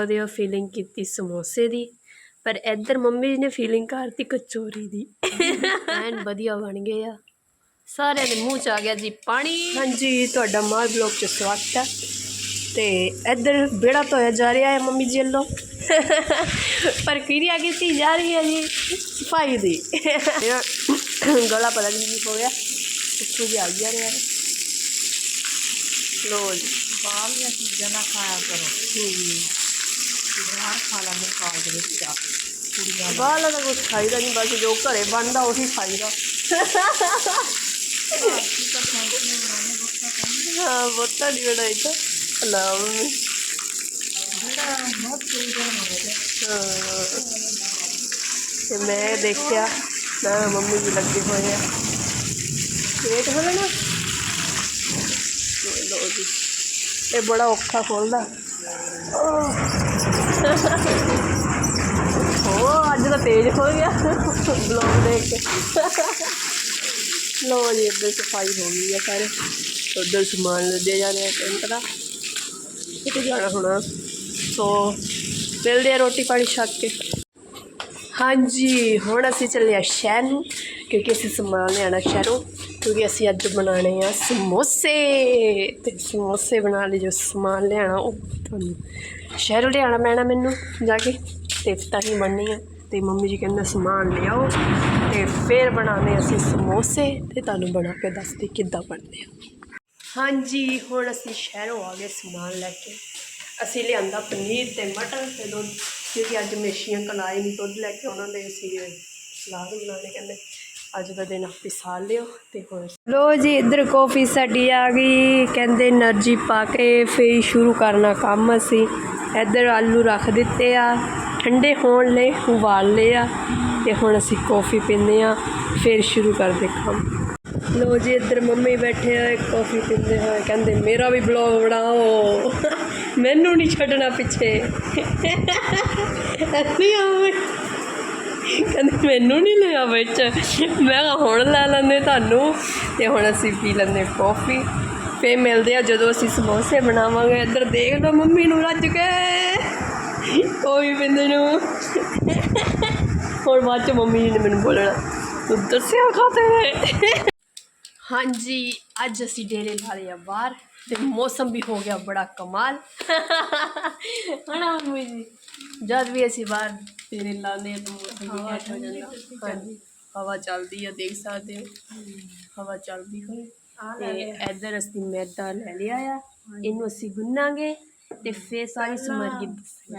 ਉਹਦੀ ਫੀਲਿੰਗ ਕੀਤੀ ਸਮੋਸੇ ਦੀ ਪਰ ਇੱਧਰ ਮੰਮੀ ਜੀ ਨੇ ਫੀਲਿੰਗ ਕਰਤੀ ਕਚੋਰੀ ਦੀ। ਐਨ ਵਧੀਆ ਬਣ ਗਏ ਆ। ਸਾਰਿਆਂ ਦੇ ਮੂੰਹ ਚ ਆ ਗਿਆ ਜੀ ਪਾਣੀ। ਹਾਂਜੀ ਤੁਹਾਡਾ ਮਾਲ ਬਲੌਗ ਚ ਸਵਾਗਤ ਹੈ ਤੇ ਇੱਧਰ ਬੇੜਾ ਧੋਇਆ ਜਾ ਰਿਹਾ ਹੈ ਮੰਮੀ ਜੀ ਵੱਲੋਂ। ਪ੍ਰਕਿਰਿਆ ਕੀਤੀ ਜਾ ਰਹੀ ਹੈ ਜੀ। ਸਫ਼ਾਈ ਦੀ। ਮੇਰਾ ਗਲਾ ਪਤਾ ਨਹੀਂ ਕੀ ਹੋ ਗਿਆ। ਉੱਥੋਂ ਜੀ ਆ ਜਾ ਰਿਹਾ ਹੈ। ਲੋ ਜੀ। ਬਾਹਰ ਦੀਆਂ ਚੀਜ਼ਾਂ ਨਾ ਖਾਇਆ ਕਰੋ। ਹੂੰ। ਬਾਹਰ ਖਾ ਲੈਂਦੇ ਕਾਲ ਦੇ ਵਿੱਚ ਜਾ ਕੇ। ਕੁੜੀਆਂ ਬਾਹਲਾ ਤਾਂ ਕੁਝ ਖਾਈਦਾ ਨਹੀਂ ਬਸ ਜੋ ਘਰੇ ਬਣਦਾ ਉਹੀ ਖਾਈਦਾ। ਹਾਂ ਬਹੁਤਾ ਨਹੀਂ। ਬਣਾਈ ਤਾਂ। ਲਾ ਮੰਮੀ। ਜਿਹੜਾ ਬਹੁਤ ਚੀਜ਼ ਬਣਾਉਂਦੇ ਹਾਂ। ਤੇ ਮੈਂ ਦੇਖਿਆ ਨਾ ਮੰਮੀ ਜੀ ਲੱਗੇ ਹੋਏ ਆ। ਪੇਟ ਹੋ ਨਾ ਲੋ ਜੀ। ਇਹ ਬੜਾ ਔਖਾ ਖੋਲਦਾ। ਹੋ ਅੱਜ ਤਾਂ ਤੇਜ਼ ਹੋ ਗਿਆ। ਬਲੌਗ ਦੇਖ ਕੇ। ਲੋ ਜੀ, ਇੱਧਰ ਸਫ਼ਾਈ ਹੋ ਗਈ ਆ ਸਾਰੇ। ਉੱਧਰ ਸਮਾਨ ਲੱਦਿਆ ਜਾ ਰਿਹਾ ਟੈਂਟ ਦਾ ਕਿਤੇ ਜਾਣਾ ਹੋਣਾ? ਸੋ, ਮਿਲਦੇ ਆ ਰੋਟੀ ਪਾਣੀ ਛੱਕ ਕੇ। ਹਾਂਜੀ, ਹੁਣ ਅਸੀਂ ਚੱਲੇ ਆ ਸ਼ਹਿਰ ਨੂੰ, ਕਿਉਂਕਿ ਅਸੀਂ ਸਮਾਨ ਲਿਆਣਾ ਸ਼ਹਿਰੋਂ। ਕਿਉਂਕਿ ਅਸੀਂ ਅੱਜ ਬਣਾਉਣੇ ਆ ਸਮੋਸੇ। ਤੇ ਸਮੋਸੇ ਬਣਾਉਣ ਲਈ ਜੋ ਸਮਾਨ ਲਿਆਣਾ ਉਹ ਤੁਹਾਨੂੰ ਸ਼ਹਿਰੋਂ ਲਿਆਣਾ ਪੈਣਾ ਮੈਨੂੰ ਜਾ ਕੇ। ਤੇ ਤਾਂ ਹੀ ਬਣਨੀ ਆ। ਤੇ ਮੰਮੀ ਜੀ ਕਹਿੰਦੇ ਸਮਾਨ ਲਿਆਓ। ਤੇ ਫਿਰ ਬਣਾਉਣੇ ਅਸੀਂ ਸਮੋਸੇ। ਤੇ ਤੁਹਾਨੂੰ ਬਣਾ ਕੇ ਦੱਸਦੇ ਕਿੱਦਾਂ ਬਣਦੇ ਆ। ਹਾਂਜੀ, ਹੁਣ ਅਸੀਂ ਸ਼ਹਿਰੋਂ ਆ ਗਏ ਸਮਾਨ ਲੈ ਕੇ। ਅਸੀਂ ਲਿਆਂਦਾ ਪਨੀਰ ਤੇ ਮਟਰ। ਤੇ ਦੁੱਧ ਕਿਉਂਕਿ ਅੱਜ ਮੇਸ਼ੀਆਂ ਕਲਾਈ ਨਹੀਂ ਦੁੱਧ ਲੈ ਕੇ ਉਹਨਾਂ ਦੇ ਅਸੀਂ ਸਲਾਦ ਬਣਾਉਣੇ, ਕਹਿੰਦੇ ਅੱਜ ਦਾ ਦਿਨ ਪਿਸਾਲ ਲਿਓ ਤੇ ਹੋਰ ਲੋ ਜੀ ਇੱਧਰ ਕਾਫੀ ਸਾਡੀ ਆ ਗਈ। ਕਹਿੰਦੇ એનર્ਜੀ ਪਾ ਕੇ ਫੇਰ ਸ਼ੁਰੂ ਕਰਨਾ ਕੰਮ ਅਸੀਂ। ਇੱਧਰ ਆਲੂ ਰੱਖ ਦਿੱਤੇ ਆ। ਠੰਡੇ ਹੋਣ ਲਈ ਉਬਾਲ ਲਏ ਆ ਤੇ ਹੁਣ ਅਸੀਂ ਕਾਫੀ ਪੀਂਦੇ ਆ। ਫੇਰ ਸ਼ੁਰੂ ਕਰਦੇ ਕੰਮ। ਲੋ ਜੀ ਇੱਧਰ ਮੰਮੀ ਬੈਠੇ ਆ ਕਾਫੀ ਪੀਂਦੇ ਹੋਏ। ਕਹਿੰਦੇ ਮੇਰਾ ਵੀ ਬਲੌਗ ਬਣਾਓ। ਮੈਨੂੰ ਨਹੀਂ ਛੱਡਣਾ ਪਿੱਛੇ। ਨਹੀਂ ਆਵੇ ਕਹਿੰਦੇ ਮੈਨੂੰ ਨਹੀਂ ਲਿਆ ਵਿੱਚ। ਮੈਂ ਕਿਹਾ ਹੁਣ ਲੈ ਲੈਂਦੇ ਤੁਹਾਨੂੰ। ਤੇ ਹੁਣ ਅਸੀਂ ਪੀ ਲੈਂਦੇ ਕਾਫੀ ਫੇ ਮਿਲਦੇ ਆ ਜਦੋਂ ਅਸੀਂ ਸਮੋਸੇ ਬਣਾਵਾਂਗੇ। ਇੱਧਰ ਦੇਖ ਲਓ ਮੰਮੀ ਨੂੰ ਰੱਜ ਕੇ। ਕੋਈ ਬਿੰਦ ਨੂੰ। ਹੁਣ ਬਾਅਦ ਚ ਮੰਮੀ ਜੀ ਨੇ ਮੈਨੂੰ ਬੋਲਣਾ ਤੂੰ ਦੱਸਿਆ ਖਾਤੇ ਹਾਂਜੀ ਅੱਜ ਅਸੀਂ ਡੇਰੇ ਲਾ ਲਿਆ ਬਾਹਰ ਤੇ ਮੌਸਮ ਵੀ ਹੋ ਗਿਆ ਬੜਾ ਕਮਾਲ। ਹਣਾ ਮੰਮੀ ਜੀ। ਜਦ ਵੀ ਅਸੀਂ ਬਾਹਰ ਤਾਂ ਮੌਸਮ ਵੀ ਘੈਂਟ ਹੋ ਜਾਂਦਾ। ਹਾਂਜੀ ਹਵਾ ਚੱਲਦੀ ਆ ਦੇਖ ਸਕਦੇ ਹੋ। ਹਵਾ ਚੱਲਦੀ ਹੋਈ ਤੇ ਇੱਧਰ ਅਸੀਂ ਮੈਦਾ ਲੈ ਲਿਆ ਆ। ਇਹਨੂੰ ਅਸੀਂ ਗੁੰਨਾਂਗੇ ਤੇ ਫੇਰ ਸਾਰੀ ਸਮਰ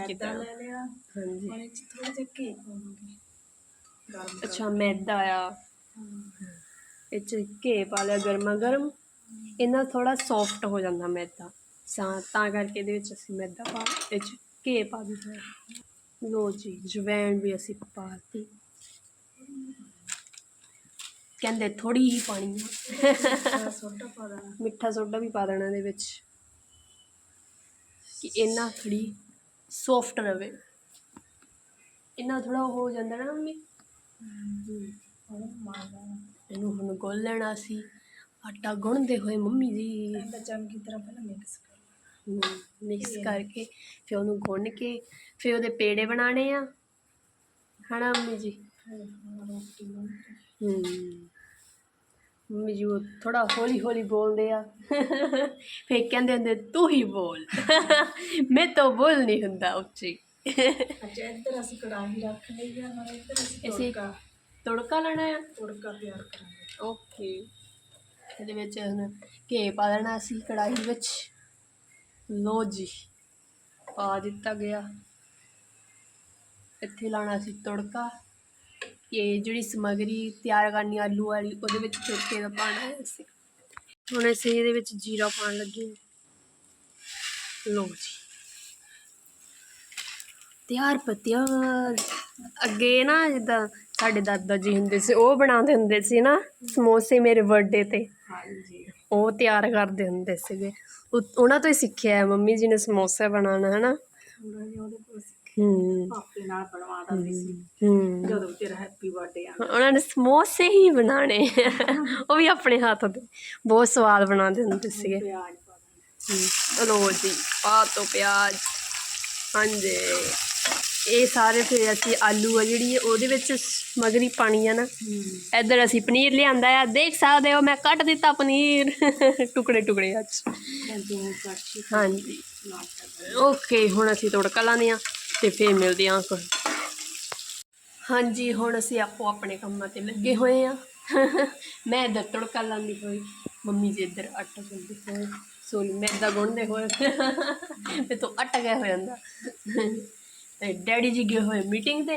ਕਿਦਾਂ ਲੈ ਲਿਆ। ਹਾਂਜੀ। ਉਹਨੇ ਚ ਥੋੜਾ ਜਿਹਾ ਘੀ ਪਾਵਾਂਗੇ। ਗਰਮ ਅੱਛਾ ਮੈਦਾ ਆ। ਇਹ 'ਚ ਘੇ ਪਾ ਲਿਆ ਗਰਮਾ ਗਰਮ ਇਹਨਾਂ ਥੋੜਾ ਸੌਫਟ ਹੋ ਜਾਂਦਾ ਮੈਦਾ। ਤਾਂ ਕਰਕੇ ਇਹਦੇ ਵਿੱਚ ਅਸੀਂ ਮੈਦਾ ਪਾ ਇਹ 'ਚ ਘੇ ਪਾ ਦਿੱਤਾ। ਲੋ ਜੀ ਜਵੈਣ ਵੀ ਅਸੀਂ ਪਾਤੀ। ਕਹਿੰਦੇ ਥੋੜੀ ਹੀ ਪਾਣੀ ਆ। ਸੋਡਾ ਪਾ ਦੇਣਾ। ਮਿੱਠਾ ਸੋਡਾ ਵੀ ਪਾ ਦੇਣਾ ਇਹਦੇ ਵਿੱਚ। ਕਿ ਇਹਨਾਂ ਥੋੜੀ ਸੌਫਟ ਰਵੇ। ਇਹਨਾਂ ਥੋੜਾ ਹੋ ਜਾਂਦਾ ਨਾ ਮੰਮੀ। ਇਹਨੂੰ ਹੁਣ ਗੁੰਨ ਲੈਣਾ ਸੀ। ਆਟਾ ਗੁੰਨਦੇ ਹੋਏ ਮੰਮੀ ਜੀ। ਚੰਗੀ ਤਰ੍ਹਾਂ ਪਹਿਲਾਂ ਮਿਕਸ ਕਰ ਮਿਕਸ ਕਰਕੇ ਫਿਰ ਉਹਨੂੰ ਗੁੰਨ ਕੇ ਫਿਰ ਉਹਦੇ ਪੇੜੇ ਬਣਾਣੇ ਆ। ਹਨਾ ਮੰਮੀ ਜੀ? ਹੂੰ ਮੰਮੀ ਜੀ ਉਹ ਥੋੜਾ ਹੌਲੀ ਹੌਲੀ ਬੋਲਦੇ ਆ। ਫਿਰ ਕਹਿੰਦੇ ਹੁੰਦੇ ਤੂੰ ਹੀ ਬੋਲ। ਮੈਂ ਤਾਂ ਬੋਲ ਨਹੀਂ ਹੁੰਦਾ ਉੱਚੀ। ਅੱਛਾ ਇੱਧਰ ਅਸੀਂ ਕੜਾਹੀ ਰੱਖ ਲਈ ਆ ਹੁਣ ਇੱਧਰ ਅਸੀਂ ਤੜਕਾ ਤੜਕਾ ਲਾਣਾ ਆ? ਤੜਕਾ ਤਿਆਰ ਕਰਾਂਗੇ। ਓਕੇ। ਇਹਦੇ ਵਿੱਚ ਹੁਣ ਘੇ ਪਾ ਦੇਣਾ ਸੀ ਕੜਾਹੀ ਵਿੱਚ। ਲੋ ਜੀ, ਪਾ ਦਿੱਤਾ ਗਿਆ। ਇੱਥੇ ਲਾਣਾ ਸੀ ਤੜਕਾ। ਇਹ ਜਿਹੜੀ ਸਮਗਰੀ ਤਿਆਰ ਕਰਨੀ ਆਲੂ ਵਾਲੀ, ਉਹਦੇ ਵਿੱਚ ਤੜਕੇ ਦਾ ਪਾਣਾ ਹੈ ਅਸੀਂ। ਹੁਣ ਅਸੀਂ ਇਹਦੇ ਵਿੱਚ ਜੀਰਾ ਪਾਉਣ ਲੱਗੇ ਲੋ ਜੀ। ਤਿਆਰ ਪਤਿਆਰ ਅੱਗੇ ਨਾ ਜਿੱਦਾਂ ਸਾਡੇ ਦਾਦਾ ਜੀ ਹੁੰਦੇ ਸੀ, ਉਹ ਬਣਾਉਂਦੇ ਹੁੰਦੇ ਸੀ ਨਾ ਸਮੋਸੇ ਮੇਰੇ ਬਰਥਡੇ ਤੇ। ਹਾਂਜੀ। ਉਹ ਤਿਆਰ ਕਰਦੇ ਹੁੰਦੇ ਸੀਗੇ। ਉਹ- ਉਹਨਾਂ ਤੋਂ ਹੀ ਸਿੱਖਿਆ ਹੈ। ਮੰਮੀ ਜੀ ਨੇ ਸਮੋਸੇ ਬਣਾਉਣਾ ਹੈ ਨਾ ਥੋੜਾ ਜਿਹਾ ਉਹਦੇ ਕੋਲ ਸਿੱਖ ਹੂੰ। ਪਾਪੇ ਨਾਲ ਬਣਵਾ ਦਿੰਦੀ ਸੀ। ਹੂੰ। ਜਦੋਂ ਤੇਰਾ ਹੈਪੀ ਬਰਥਡੇ ਆ ਉਹਨਾਂ ਨੇ ਸਮੋਸੇ ਹੀ ਬਣਾਣੇ ਉਹ ਵੀ ਆਪਣੇ ਹੱਥ ਦੇ। ਬਹੁਤ ਸਵਾਦ ਬਣਾਉਂਦੇ ਹੁੰਦੇ ਸੀਗੇ। ਪਿਆਜ਼ ਪਾ ਜੀ ਪਾ ਤੋਂ ਪਿਆਜ਼। ਹਾਂਜੀ। ਇਹ ਸਾਰੇ ਫਿਰ ਅਸੀਂ ਆਲੂ ਆ ਜਿਹੜੀ ਉਹਦੇ ਵਿੱਚ ਮਗਰੀ ਪਾਣੀ ਆ ਨਾ। ਇੱਧਰ ਅਸੀਂ ਪਨੀਰ ਲਿਆਂਦਾ ਆ ਦੇਖ ਸਕਦੇ ਹੋ ਮੈਂ ਕੱਟ ਦਿੱਤਾ ਪਨੀਰ। ਟੁਕੜੇ ਟੁਕੜੇ ਅੱਜ ਹਾਂਜੀ। ਓਕੇ ਹੁਣ ਅਸੀਂ ਤੜਕਾ ਲਾਉਂਦੇ ਆ ਤੇ ਫਿਰ ਮਿਲਦੇ ਆ ਹਾਂਜੀ ਹੁਣ ਅਸੀਂ ਆਪੋ ਆਪਣੇ ਕੰਮਾਂ ਤੇ ਲੱਗੇ ਹੋਏ ਆ ਮੈਂ ਇੱਧਰ ਤੜਕਾ ਲਾਉਂਦੀ ਹੋਈ ਮੰਮੀ ਜੀ ਇੱਧਰ ਆਟਾ ਗੁੰਨਦੇ ਹੋਏ। ਸੋਨੀ ਮੈਦਾ ਗੁੰਨਦੇ ਹੋਏ। ਤੇ ਤੋਂ ਆਟਾ ਗਿਆ ਹੋ ਜਾਂਦਾ ਤੇ ਡੈਡੀ ਜੀ ਗਏ ਹੋਏ ਮੀਟਿੰਗ ਤੇ।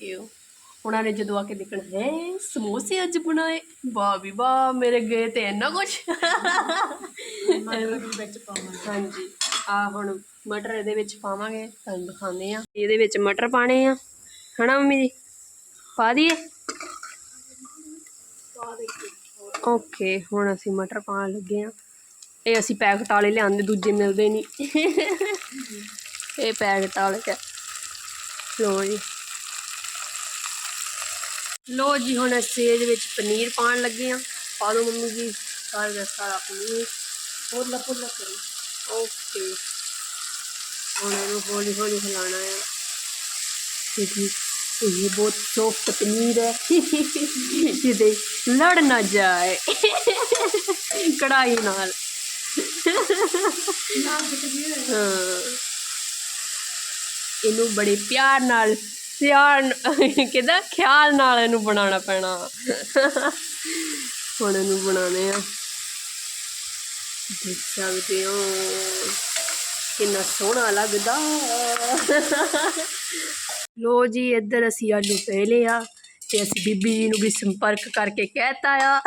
ਇਹ। ਉਹਨਾਂ ਨੇ ਜਦੋਂ ਆ ਕੇ ਦੇਖਣਾ ਹੈ ਸਮੋਸੇ ਅੱਜ ਬਣਾਏ? ਵਾਹ ਵੀ ਵਾਹ ਮੇਰੇ ਗਏ ਤੇ ਇੰਨਾ ਕੁਛ। ਮਟਰ ਵੀ ਵਿੱਚ ਪਾਵਾਂਗੇ। ਹਾਂਜੀ। ਆ ਹੁਣ ਮਟਰ ਇਹਦੇ ਵਿੱਚ ਪਾਵਾਂਗੇ ਤੁਹਾਨੂੰ ਦਿਖਾਉਂਦੇ ਆ ਇਹਦੇ ਵਿੱਚ ਮਟਰ ਪਾਣੇ ਆ। ਹਨਾ ਮੰਮੀ ਜੀ? ਪਾ ਦਈਏ? ਓਕੇ ਹੁਣ ਅਸੀਂ ਮਟਰ ਪਾਉਣ ਲੱਗੇ ਆ ਇਹ ਅਸੀਂ ਪੈਕਟ ਵਾਲੇ ਲਿਆਂਦੇ ਦੂਜੇ ਮਿਲਦੇ ਨਹੀਂ। ਇਹ ਪੈਕਟ ਵਾਲੇ ਲੋ ਜੀ। ਲੋ ਜੀ ਹੁਣ ਅਸੀਂ ਇਹਦੇ ਵਿੱਚ ਪਨੀਰ ਪਾਉਣ ਲੱਗੇ ਆ ਪਾ ਦਿਓ ਮੰਮੀ ਜੀ ਸਾਰਾ ਦਾ ਸਾਰਾ ਪਨੀਰ। ਪੋਲਾ ਪੋਲਾ ਕਰੋ। ਓਕੇ। ਹੁਣ ਇਹਨੂੰ ਹੌਲੀ ਹੌਲੀ ਹਿਲਾਣਾ ਹੈ ਕਿਉਂਕਿ ਇਹ ਬਹੁਤ ਸੌਫਟ ਪਨੀਰ ਹੈ। ਜਿਹਦੇ ਲੜ ਨਾ ਜਾਏ। ਕੜਾਈ ਨਾਲ। ਹਾਂ। ਇਹਨੂੰ ਬੜੇ ਪਿਆਰ ਨਾਲ ਪਿਆਰ ਕਿਹਦਾ ਖਿਆਲ ਨਾਲ ਇਹਨੂੰ ਬਣਾਉਣਾ ਪੈਣਾ। ਹੁਣ ਇਹਨੂੰ ਬਣਾਉਣੇ ਆ। ਦੇਖ ਸਕਦੇ ਹੋ, ਕਿੰਨਾ ਸੋਹਣਾ ਲੱਗਦਾ। ਲੋ ਜੀ, ਇੱਧਰ ਅਸੀਂ ਆਲੂ ਪੈ ਲਿਆ ਤੇ ਅਸੀਂ ਬੀਬੀ ਜੀ ਨੂੰ ਵੀ ਸੰਪਰਕ ਕਰਕੇ ਕਹਿਤਾ ਆ,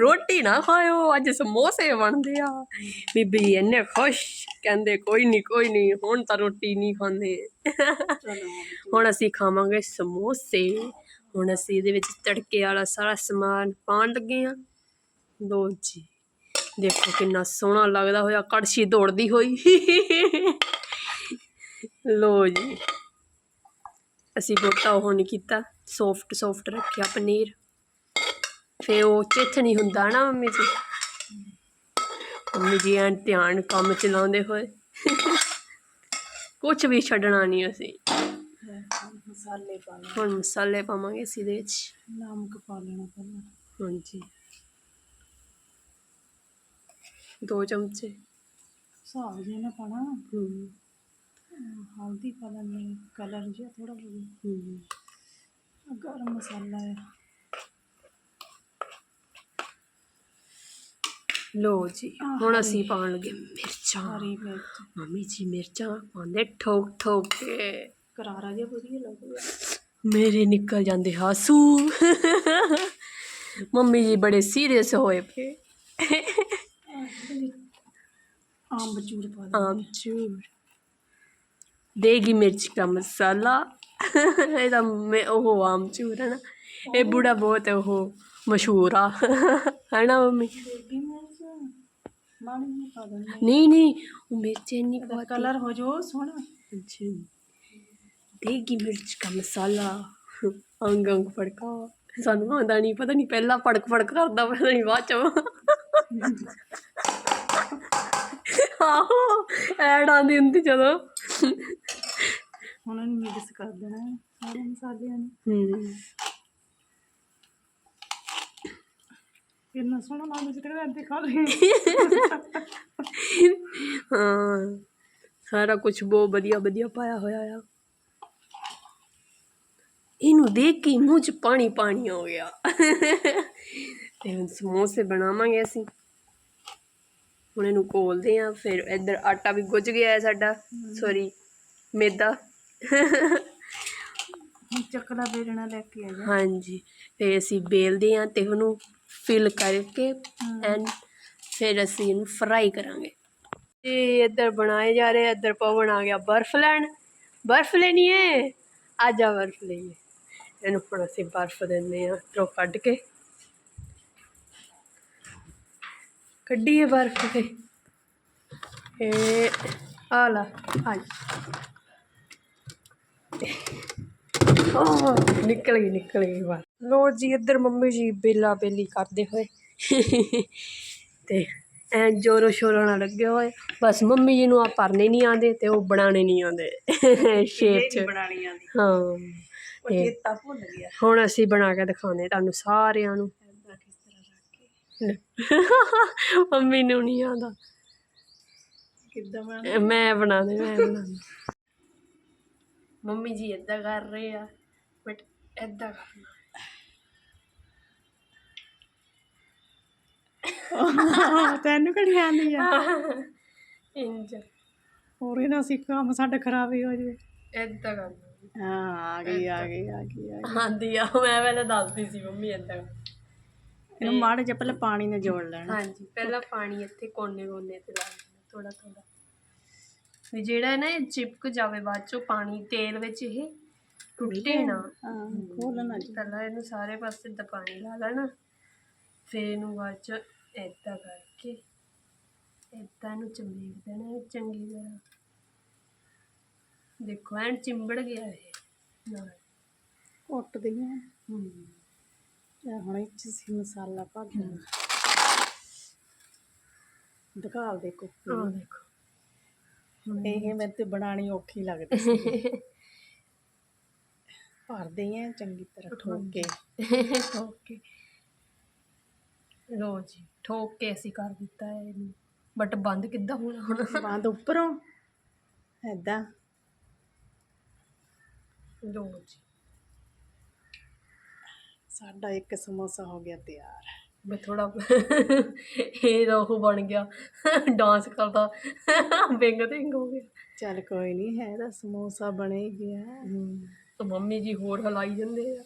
ਰੋਟੀ ਨਾ ਖਾਇਓ, ਅੱਜ ਸਮੋਸੇ ਬਣਦੇ ਆ। ਬੀਬੀ ਜੀ ਇੰਨੇ ਖੁਸ਼, ਕਹਿੰਦੇ ਕੋਈ ਨਹੀਂ ਕੋਈ ਨਹੀਂ ਹੁਣ ਤਾਂ ਰੋਟੀ ਨਹੀਂ ਖਾਂਦੇ। ਹੁਣ ਅਸੀਂ ਖਾਵਾਂਗੇ ਸਮੋਸੇ। ਹੁਣ ਅਸੀਂ ਇਹਦੇ ਵਿੱਚ ਤੜਕੇ ਵਾਲਾ ਸਾਰਾ ਸਮਾਨ ਪਾਉਣ ਲੱਗੇ ਆ। ਲੋ ਜੀ, ਦੇਖੋ ਕਿੰਨਾ ਸੋਹਣਾ ਲੱਗਦਾ ਹੋਇਆ, ਕੜਛੀ ਦੌੜਦੀ ਹੋਈ। ਲੋ ਜੀ, ਅਸੀਂ ਬਹੁਤਾ ਉਹ ਨਹੀਂ ਕੀਤਾ। ਸੌਫਟ ਸੌਫਟ ਰੱਖਿਆ ਪਨੀਰ। ਫੇ ਉਹ ਚਿੱਥ ਨਹੀਂ ਹੁੰਦਾ ਨਾ ਮੰਮੀ ਜੀ। ਮੰਮੀ ਜੀ ਐਨ ਧਿਆਨ ਕੰਮ ਚਲਾਉਂਦੇ ਹੋਏ। ਕੁਝ ਵੀ ਛੱਡਣਾ ਨਹੀਂ ਅਸੀਂ। ਮਸਾਲੇ ਹੁਣ ਮਸਾਲੇ ਪਾਵਾਂਗੇ ਅਸੀਂ ਇਹਦੇ ਵਿੱਚ। ਨਮਕ ਪਾ ਲੈਣਾ ਪਹਿਲਾਂ। ਹਾਂਜੀ। ਦੋ ਚਮਚੇ। ਹਿਸਾਬ ਜਿਹਾ ਨਾ ਪਾਣਾ। ਹੂੰ। ਹਲਦੀ ਪਾ ਲੈਣੀ ਕਲਰ ਜਿਹਾ ਥੋੜਾ ਜਿਹਾ। ਹੂੰ। ਗਰਮ ਮਸਾਲਾ ਹੈ। ਲੋ ਜੀ ਹੁਣ ਅਸੀਂ ਪਾਉਣ ਲੱਗੇ ਮਿਰਚਾਂ। ਹਰੀ ਮਿਰਚ। ਮੰਮੀ ਜੀ ਮਿਰਚਾਂ ਪਾਉਂਦੇ ਠੋਕ ਠੋਕ ਕੇ। ਕਰਾਰਾ ਜਿਹਾ ਵਧੀਆ ਲੱਗੂਗਾ ਮੇਰੇ ਨਿਕਲ ਜਾਂਦੇ ਹਾਸੂ। ਮੰਮੀ ਜੀ ਬੜੇ ਸੀਰੀਅਸ ਹੋਏ ਪਏ। ਆਮ ਚੂਰ ਪਾ ਦੇ ਆਮਚੂਰ ਦੇਗੀ ਮਿਰਚ ਦਾ ਮਸਾਲਾ ਇਹਦਾ ਮੈਂ ਉਹ ਆਮਚੂਰ ਹੈ ਨਾ ਇਹ ਬੁੜਾ ਬਹੁਤ ਉਹ ਮਸ਼ਹੂਰ ਆ ਹੈ ਨਾ ਮੰਮੀ ਬੇਬੀ ਮਿਰਚ ਮਾੜੀ ਜਿਹੀ ਪਾ ਦੇਣੀ ਨਹੀਂ ਨਹੀਂ ਉਹ ਮਿਰਚ ਇੰਨੀ ਬਹੁਤ ਕਲਰ ਹੋ ਜੋ ਸੋਹਣਾ अच्छा देगी मिर्च का मसाला अंग अंग फड़का ਸਾਨੂੰ ਆਉਂਦਾ ਨਹੀਂ ਪਤਾ ਨਹੀਂ ਪਹਿਲਾਂ ਫੜਕ ਫੜਕ ਕਰਦਾ ਪਤਾ ਨਹੀਂ ਬਾਅਦ ਚ ਆਹੋ ਐਡ ਆਉਂਦੀ ਹੁੰਦੀ ਜਦੋਂ ਹੁਣ ਇਹਨੂੰ ਮਿਕਸ ਕਰ ਦੇਣਾ ਹੈ। ਸਾਰੇ ਮਸਾਲਿਆਂ ਨੂੰ ਹੂੰ। ਕਿੰਨਾ ਸੋਹਣਾ ਨਾਲ ਜਿਹੜਾ ਅੱਧੇ ਖਾ ਲਏ ਹਾਂ। ਸਾਰਾ ਕੁਝ ਬਹੁਤ ਵਧੀਆ ਵਧੀਆ ਪਾਇਆ ਹੋਇਆ ਆ। ਇਹਨੂੰ ਦੇਖ ਕੇ ਮੂੰਹ 'ਚ ਪਾਣੀ ਪਾਣੀ ਹੋ ਗਿਆ। ਤੇ ਹੁਣ ਸਮੋਸੇ ਬਣਾਵਾਂਗੇ ਅਸੀਂ। ਹੁਣ ਇਹਨੂੰ ਕੋਲਦੇ ਆ ਫਿਰ ਇੱਧਰ ਆਟਾ ਵੀ ਗੁੱਝ ਗਿਆ ਹੈ ਸਾਡਾ। ਸੌਰੀ ਮੈਦਾ। ਹੁਣ ਚੱਕਲਾ ਬੇਲਣਾ ਲੈ ਕੇ ਆ ਜਾ। ਹਾਂਜੀ ਫਿਰ ਅਸੀਂ ਬੇਲਦੇ ਆ ਤੇ ਉਹਨੂੰ ਫਿਲ ਕਰਕੇ ਐਂਡ ਫਿਰ ਅਸੀਂ ਇਹਨੂੰ ਫਰਾਈ ਕਰਾਂਗੇ। ਤੇ ਇੱਧਰ ਬਣਾਏ ਜਾ ਰਹੇ ਇੱਧਰ ਪਵਨ ਆ ਗਿਆ ਬਰਫ਼ ਲੈਣ। ਬਰਫ਼ ਲੈਣੀ ਹੈ ਆ ਜਾ ਬਰਫ਼ ਲਈਏ ਇਹਨੂੰ ਹੁਣ ਅਸੀਂ ਬਰਫ਼ ਦਿੰਦੇ ਆ ਤਰੋ ਕੱਢ ਕੇ। ਕੱਢੀਏ ਬਰਫ਼ ਤੇ। ਇਹ ਆ ਲਾ ਆ ਓਹ ਨਿਕਲ ਗਈ ਨਿਕਲ ਗਈ ਬਾਹਰ। ਲੋ ਜੀ ਇੱਧਰ ਮੰਮੀ ਜੀ ਬੇਲਾ ਬੇਲੀ ਕਰਦੇ ਹੋਏ। ਤੇ ਐ ਜੋਰੋ ਸ਼ੋਰੋ ਨਾਲ ਲੱਗੇ ਹੋਏ। ਬਸ ਮੰਮੀ ਜੀ ਨੂੰ ਆ ਪਰਨੇ ਨਹੀਂ ਆਉਂਦੇ ਤੇ ਉਹ ਬਣਾਉਣੇ ਨਹੀਂ ਆਉਂਦੇ। ਸ਼ੇਪ ਚ। ਬਣਾਣੀਆਂ ਦੀ ਹਾਂ। ਉਹ ਤੇ ਚੇਤਾ ਭੁੱਲ ਗਿਆ। ਹੁਣ ਅਸੀਂ ਬਣਾ ਕੇ ਦਿਖਾਉਂਦੇ ਤੁਹਾਨੂੰ ਸਾਰਿਆਂ ਨੂੰ। ਐਦਾਂ ਕਿਸ ਤਰ੍ਹਾਂ ਰੱਖ ਕੇ? ਮੰਮੀ ਨੂੰ ਨਹੀਂ ਆਉਂਦਾ। ਕਿੱਦਾਂ ਬਣਾ ਮੈਂ ਬਣਾਉਂਦੇ ਮੈਂ ਬਣਾਉਂਦੇ। ਮੰਮੀ ਜੀ ਏਦਾਂ ਕਰ ਰਹੇ ਆ ਬਟ ਏਦਾਂ ਕਰਨਾ ਤੈਨੂੰ ਕਿਹੜੀ ਆਂਦੀ ਆ? ਇੰਜ। ਹੋਰ ਇਹਨਾਂ ਸੀ ਕੰਮ ਸਾਡਾ ਖਰਾਬ ਹੀ ਹੋ ਜਾਵੇ। ਏਦਾਂ ਕਰਨਾ ਹਾਂ ਆ ਗਈ ਆ ਗਈ ਆ ਗਈ ਆ ਆਂਦੀ ਆ ਮੈਂ ਪਹਿਲਾਂ ਦੱਸਦੀ ਸੀ ਮੰਮੀ ਏਦਾਂ। ਇਹਨੂੰ ਮਾੜੇ ਜਿਹਾ ਪਹਿਲਾਂ ਪਾਣੀ ਨਾਲ ਜੋੜ ਲੈਣਾ। ਹਾਂਜੀ ਪਹਿਲਾਂ ਪਾਣੀ ਇੱਥੇ ਕੋਨੇ ਕੋਨੇ ਤੇ ਲਾ ਦੇਣਾ ਥੋੜਾ ਥੋੜਾ ਵੀ ਜਿਹੜਾ ਨਾ ਇਹ ਚਿਪਕ ਜਾਵੇ ਬਾਅਦ ਚੋਂ ਪਾਣੀ ਤੇਲ ਵਿੱਚ ਇਹ ਟੁੱਟੇ ਨਾ। ਹਾਂ ਖੋਲਣਾ ਜੀ ਪਹਿਲਾਂ ਇਹਨੂੰ ਸਾਰੇ ਪਾਸੇ ਦਾ ਪਾਣੀ ਲਾ ਲੈਣਾ। ਫਿਰ ਇਹਨੂੰ ਬਾਅਦ ਚ ਏਦਾਂ ਕਰਕੇ ਏਦਾਂ ਇਹਨੂੰ ਚਮੇੜ ਦੇਣਾ ਚੰਗੀ ਤਰ੍ਹਾਂ। ਦੇਖੋ ਐਨ ਚਿੰਬੜ ਗਿਆ ਇਹ ਨਾਲ। ਕੁੱਟ ਦਈਏ ਹੂੰ। ਹੁਣ ਇਹ ਚ ਸੀ ਮਸਾਲਾ ਪਾ ਦੇਣਾ। ਦਿਖਾਲ ਦੇਖੋ। ਆਹ ਦੇਖੋ। ਇਹ ਮੇਰੇ ਤੇ ਬਣਾਣੀ ਔਖੀ ਲੱਗਦੀ ਸੀ। ਭਰਦੇ ਆ ਚੰਗੀ ਤਰ੍ਹਾਂ ਠੋਕ ਕੇ। ਠੋਕ ਕੇ। ਲੋ ਜੀ ਠੋਕ ਕੇ ਅਸੀਂ ਕਰ ਦਿੱਤਾ ਹੈ ਇਹਨੂੰ। ਬਟ ਬੰਦ ਕਿੱਦਾਂ ਹੋਣਾ ਹੁਣ? ਬੰਦ ਉੱਪਰੋਂ? ਐਦਾਂ ਲੋ ਜੀ। ਸਾਡਾ ਇੱਕ ਸਮੋਸਾ ਹੋ ਗਿਆ ਤਿਆਰ। ਮੈਂ ਥੋੜਾ ਇਹ ਤਾਂ ਉਹ ਬਣ ਗਿਆ। ਡਾਂਸ ਕਰਦਾ। ਬਿੰਗ ਤਿੰਗ ਹੋ ਗਿਆ। ਚੱਲ ਕੋਈ ਨਹੀਂ ਹੈ ਤਾਂ ਸਮੋਸਾ ਬਣ ਹੀ ਗਿਆ ਤਾਂ ਮੰਮੀ ਜੀ ਹੋਰ ਹਲਾਈ ਜਾਂਦੇ ਆ।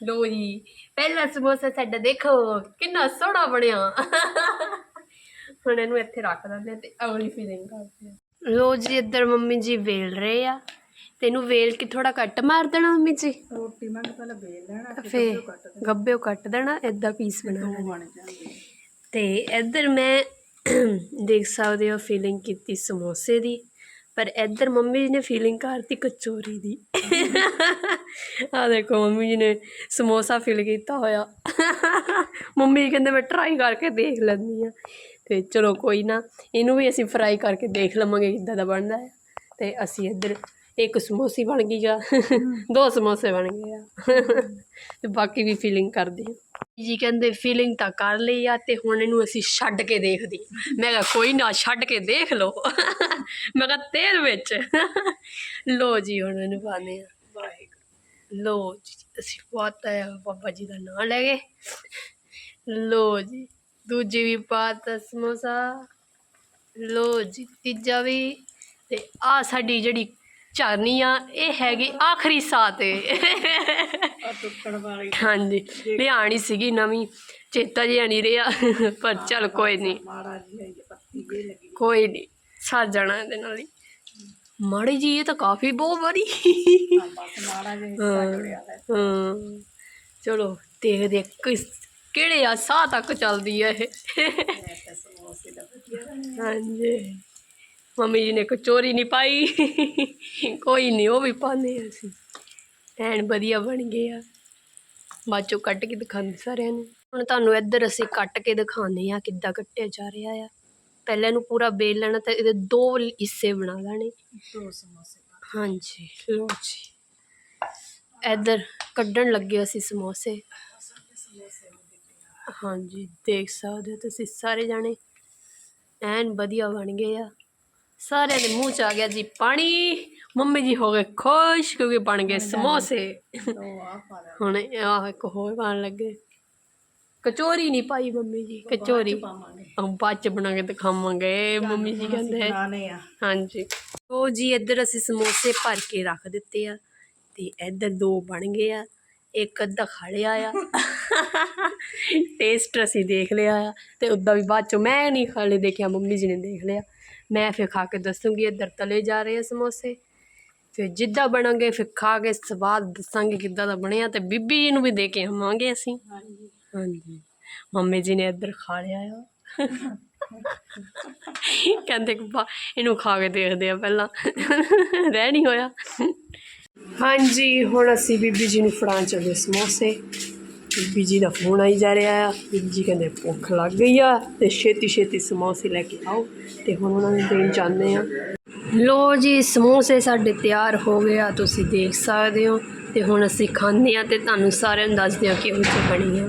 ਲੋ ਜੀ ਪਹਿਲਾ ਸਮੋਸਾ ਸਾਡਾ ਦੇਖੋ ਕਿੰਨਾ ਸੋਹਣਾ ਬਣਿਆ। ਹੁਣ ਇਹਨੂੰ ਇੱਥੇ ਰੱਖ ਦਿੰਦੇ ਆ ਤੇ ਅਗਲੀ ਫੀਲਿੰਗ ਕਰਦੇ ਆ। ਲੋ ਜੀ ਇੱਧਰ ਮੰਮੀ ਜੀ ਵੇਲ ਰਹੇ ਆ। ਤੈਨੂੰ ਵੇਲ ਕੇ ਥੋੜਾ ਕੱਟ ਮਾਰ ਦੇਣਾ ਮੰਮੀ ਜੀ। ਰੋਟੀ ਮੈਂ ਪਹਿਲਾਂ ਵੇਲ ਲੈਣਾ ਫੇ ਗੱਬੇ ਕੱਟ ਦੇਣਾ। ਏਦਾਂ ਪੀਸ ਬਣਾ ਲੈਣੇ ਬਣ ਜਾਂਦੇ। ਤੇ ਇੱਧਰ ਮੈਂ ਦੇਖ ਸਕਦੇ ਹੋ ਫੀਲਿੰਗ ਕੀਤੀ ਸਮੋਸੇ ਦੀ ਪਰ ਇੱਧਰ ਮੰਮੀ ਜੀ ਨੇ ਫੀਲਿੰਗ ਕਰਤੀ ਕਚੋਰੀ ਦੀ। ਆ ਦੇਖੋ ਮੰਮੀ ਜੀ ਨੇ ਸਮੋਸਾ ਫਿਲ ਕੀਤਾ ਹੋਇਆ। ਮੰਮੀ ਜੀ ਕਹਿੰਦੇ ਮੈਂ ਟਰਾਈ ਕਰਕੇ ਦੇਖ ਲੈਂਦੀ ਆ ਤੇ ਚਲੋ ਕੋਈ ਨਾ ਇਹਨੂੰ ਵੀ ਅਸੀਂ ਫਰਾਈ ਕਰਕੇ ਦੇਖ ਲਵਾਂਗੇ ਕਿੱਦਾਂ ਦਾ ਬਣਦਾ ਹੈ। ਤੇ ਅਸੀਂ ਇੱਧਰ ਇੱਕ ਸਮੋਸੀ ਬਣ ਗਈ ਆ। ਦੋ ਸਮੋਸੇ ਬਣ ਗਏ ਆ। ਤੇ ਬਾਕੀ ਵੀ ਫੀਲਿੰਗ ਕਰਦੇ ਆ। ਜੀ ਕਹਿੰਦੇ ਫੀਲਿੰਗ ਤਾਂ ਕਰ ਲਈ ਆ ਤੇ ਹੁਣ ਇਹਨੂੰ ਅਸੀਂ ਛੱਡ ਕੇ ਦੇਖਦੇ। ਮੈਂ ਕਿਹਾ ਕੋਈ ਨਾ ਛੱਡ ਕੇ ਦੇਖ ਲਓ। ਮੈਂ ਕਿਹਾ ਤੇਲ ਵਿੱਚ। ਲੋ ਜੀ ਹੁਣ ਇਹਨੂੰ ਪਾਉਂਦੇ ਆ। ਵਾਹਿਗੁਰੂ ਲੋ ਜੀ ਅਸੀਂ ਪਾਤਾ ਹੈ ਬਾਬਾ ਜੀ ਦਾ ਨਾਮ ਲੈ ਗਏ। ਲੋ ਜੀ ਦੂਜੀ ਵੀ ਪਾਤਾ ਸਮੋਸਾ। ਲੋ ਜੀ ਤੀਜਾ ਵੀ। ਤੇ ਆ ਸਾਡੀ ਜਿਹੜੀ ਚਾਰਨੀ ਆ ਇਹ ਹੈਗੀ ਆਖਰੀ ਸਾਹ ਤੇ। ਆ ਟੁੱਟਣ ਵਾਲੀ। ਹਾਂਜੀ ਲਿਆਣੀ ਸੀਗੀ ਨਵੀਂ ਚੇਤਾ ਜਿਹਾ ਨਹੀਂ ਰਿਹਾ ਪਰ ਚੱਲ ਕੋਈ ਨਹੀਂ। ਮਾੜਾ ਹੈ ਪੱਤੀ ਜੇ ਲੱਗੀ ਕੋਈ ਨਹੀਂ ਸਰ ਜਾਣਾ ਇਹਦੇ ਨਾਲ ਹੀ। ਮਾੜੀ ਜੀ ਇਹ ਤਾਂ ਕਾਫੀ ਬਹੁਤ ਵਾਰੀ। ਹਾਂ ਬਸ ਮਾੜਾ ਜਿਹਾ ਹਿੱਸਾ ਜੁੜਿਆ ਹੈ ਹਾਂ। ਚਲੋ ਦੇਖਦੇ ਕਿਸ ਕਿਹੜੇ ਆ ਸਾਹ ਤੱਕ ਚੱਲਦੀ ਆ ਇਹ। ਤੇ ਸਮੋਸੇ ਦਾ ਵਧੀਆ। ਬਣਿਆ। ਹਾਂਜੀ। ਮੰਮੀ ਜੀ ਨੇ ਕਚੋਰੀ ਨਹੀਂ ਪਾਈ। ਕੋਈ ਨਹੀਂ ਉਹ ਵੀ ਪਾਉਂਦੇ ਆ ਅਸੀਂ। ਐਨ ਵਧੀਆ ਬਣ ਗਏ ਆ। ਬਾਅਦ ਚੋਂ ਕੱਟ ਕੇ ਦਿਖਾਉਂਦੇ ਸਾਰਿਆਂ ਨੂੰ। ਹੁਣ ਤੁਹਾਨੂੰ ਇੱਧਰ ਅਸੀਂ ਕੱਟ ਕੇ ਦਿਖਾਉਂਦੇ ਆ ਕਿੱਦਾਂ ਕੱਟਿਆ ਜਾ ਰਿਹਾ ਆ। ਪਹਿਲਾਂ ਇਹਨੂੰ ਪੂਰਾ ਬੇਲ ਲੈਣਾ ਤੇ ਇਹਦੇ ਦੋ ਹਿੱਸੇ ਬਣਾ ਲੈਣੇ। ਦੋ ਸਮੋਸੇ। ਪਾ ਹਾਂਜੀ ਲਓ ਜੀ। ਇੱਧਰ ਕੱਢਣ ਲੱਗੇ ਅਸੀਂ ਸਮੋਸੇ। ਹਾਂਜੀ ਦੇਖ ਸਕਦੇ ਹੋ ਤੁਸੀਂ ਸਾਰੇ ਜਾਣੇ। ਐਨ ਵਧੀਆ ਬਣ ਗਏ ਆ। ਸਾਰਿਆਂ ਦੇ ਮੂੰਹ ਚ ਆ ਗਿਆ ਜੀ ਪਾਣੀ। ਮੰਮੀ ਜੀ ਹੋ ਗਏ ਖੁਸ਼ ਕਿਉਂਕਿ ਬਣ ਗਏ ਸਮੋਸੇ। ਲੈ ਹੁਣ ਆਹ ਇੱਕ ਹੋਰ ਬਣ ਲੱਗੇ। ਕਚੋਰੀ ਨਹੀਂ ਪਾਈ ਮੰਮੀ ਜੀ ਕਚੋਰੀ। ਉਹ ਬਾਅਦ ਚ ਬਣਾ ਕੇ ਦਿਖਾਵਾਂਗੇ ਮੰਮੀ ਜੀ ਕਹਿੰਦੇ। ਹਾਂਜੀ। ਉਹ ਜੀ ਇੱਧਰ ਅਸੀਂ ਸਮੋਸੇ ਭਰ ਕੇ ਰੱਖ ਦਿੱਤੇ ਆ ਤੇ ਇੱਧਰ ਦੋ ਬਣ ਗਏ ਆ। ਇੱਕ ਅੱਧਾ ਖਾ ਲਿਆ ਆ। ਟੇਸਟ ਅਸੀਂ ਦੇਖ ਲਿਆ ਆ ਤੇ ਉੱਦਾਂ ਵੀ ਬਾਅਦ ਚੋਂ ਮੈਂ ਨਹੀਂ ਖਾ ਲਏ ਦੇਖਿਆ ਮੰਮੀ ਜੀ ਨੇ ਦੇਖ ਲਿਆ। ਮੈਂ ਫਿਰ ਖਾ ਕੇ ਦੱਸੂਗੀ ਇੱਧਰ ਤਲੇ ਜਾ ਰਹੇ ਆ ਸਮੋਸੇ। ਫਿਰ ਜਿੱਦਾਂ ਬਣਾਂਗੇ ਫਿਰ ਖਾ ਕੇ ਸਵਾਦ ਦੱਸਾਂਗੇ ਕਿੱਦਾਂ ਦਾ ਬਣਿਆ ਤੇ ਬੀਬੀ ਜੀ ਨੂੰ ਵੀ ਦੇ ਕੇ ਆਵਾਂਗੇ ਅਸੀਂ। ਹਾਂਜੀ। ਹਾਂਜੀ। ਮੰਮੀ ਜੀ ਨੇ ਇੱਧਰ ਖਾ ਲਿਆ ਆ। ਕਹਿੰਦੇ ਕਿ ਬਾ ਇਹਨੂੰ ਖਾ ਕੇ ਦੇਖਦੇ ਆ ਪਹਿਲਾਂ। ਰਹਿ ਨਹੀਂ ਹੋਇਆ। ਹਾਂਜੀ ਹੁਣ ਅਸੀਂ ਬੀਬੀ ਜੀ ਨੂੰ ਫੜਾਉਣ ਚੱਲੇ ਸਮੋਸੇ। ਬੀਬੀ ਜੀ ਦਾ ਫੋਨ ਆਈ ਜਾ ਰਿਹਾ ਆ। ਬੀਬੀ ਜੀ ਕਹਿੰਦੇ ਭੁੱਖ ਲੱਗ ਗਈ ਆ ਤੇ ਛੇਤੀ ਛੇਤੀ ਸਮੋਸੇ ਲੈ ਕੇ ਆਓ ਤੇ ਹੁਣ ਉਹਨਾਂ ਨੂੰ ਦੇਣ ਜਾਂਦੇ ਆ। ਲੋ ਜੀ, ਸਮੋਸੇ ਸਾਡੇ ਤਿਆਰ ਹੋ ਗਏ ਆ, ਤੁਸੀਂ ਦੇਖ ਸਕਦੇ ਹੋ ਤੇ ਹੁਣ ਅਸੀਂ ਖਾਂਦੇ ਆ ਤੇ ਤੁਹਾਨੂੰ ਸਾਰਿਆਂ ਨੂੰ ਦੱਸਦੇ ਆ ਕਿਹੋ ਜਿਹੇ ਬਣੇ ਆ।